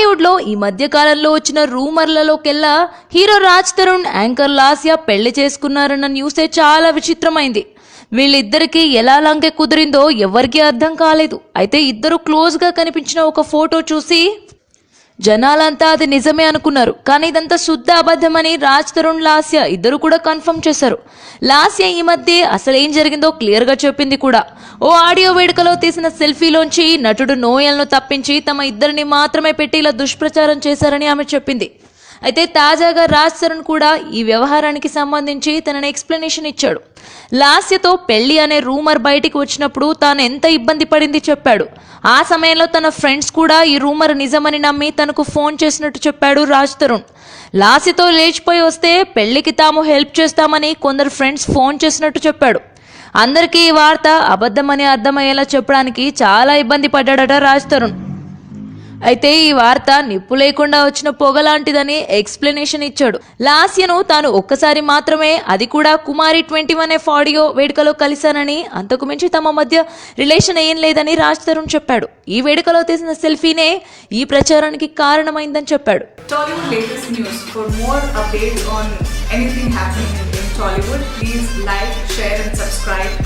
టాలీవుడ్లో ఈ మధ్య కాలంలో వచ్చిన రూమర్లలోకెల్లా హీరో రాజ్ తరుణ్ యాంకర్ లాస్యా పెళ్ళి చేసుకున్నారన్న న్యూసే చాలా విచిత్రమైంది. వీళ్ళిద్దరికీ ఎలా లంకె కుదిరిందో ఎవరికీ అర్థం కాలేదు. అయితే ఇద్దరు క్లోజ్గా కనిపించిన ఒక ఫోటో చూసి జనాలంతా అది నిజమే అనుకున్నారు. కానీ ఇదంతా శుద్ధ అబద్ధమని రాజ్ తరుణ్ లాస్య ఇద్దరు కూడా కన్ఫర్మ్ చేశారు. లాస్య ఈ మధ్య అసలు ఏం జరిగిందో క్లియర్గా చెప్పింది కూడా. ఓ ఆడియో వేడుకలో తీసిన సెల్ఫీలోంచి నటుడు నోయల్ను తప్పించి తమ ఇద్దరిని మాత్రమే పెట్టి ఇలా దుష్ప్రచారం చేశారని ఆమె చెప్పింది. అయితే తాజాగా రాజ్ తరుణ్ కూడా ఈ వ్యవహారానికి సంబంధించి తనని ఎక్స్ప్లెనేషన్ ఇచ్చాడు. లాస్యతో పెళ్ళి అనే రూమర్ బయటికి వచ్చినప్పుడు తాను ఎంత ఇబ్బంది పడింది చెప్పాడు. ఆ సమయంలో తన ఫ్రెండ్స్ కూడా ఈ రూమర్ నిజమని నమ్మి తనకు ఫోన్ చేసినట్టు చెప్పాడు రాజ్ తరుణ్. లాస్యతో లేచిపోయి వస్తే పెళ్ళికి తాము హెల్ప్ చేస్తామని కొందరు ఫ్రెండ్స్ ఫోన్ చేసినట్టు చెప్పాడు. అందరికీ ఈ వార్త అబద్ధమని అర్థమయ్యేలా చెప్పడానికి చాలా ఇబ్బంది పడ్డాడట రాజ్ తరుణ్. అయితే ఈ వార్త నిప్పు లేకుండా వచ్చిన పొగ లాంటిదని ఎక్స్ప్లెనేషన్ ఇచ్చాడు. లాస్యను తాను ఒక్కసారి మాత్రమే అది కూడా Kumari twenty one F audio వేడుకలో కలిశానని అంతకు మించి తమ మధ్య రిలేషన్ ఏం లేదని రాజ్ తరుణ్ చెప్పాడు. ఈ వేడుకలో తీసిన సెల్ఫీనే ఈ ప్రచారానికి కారణమైందని చెప్పాడు. Tollywood, please like, share, and subscribe.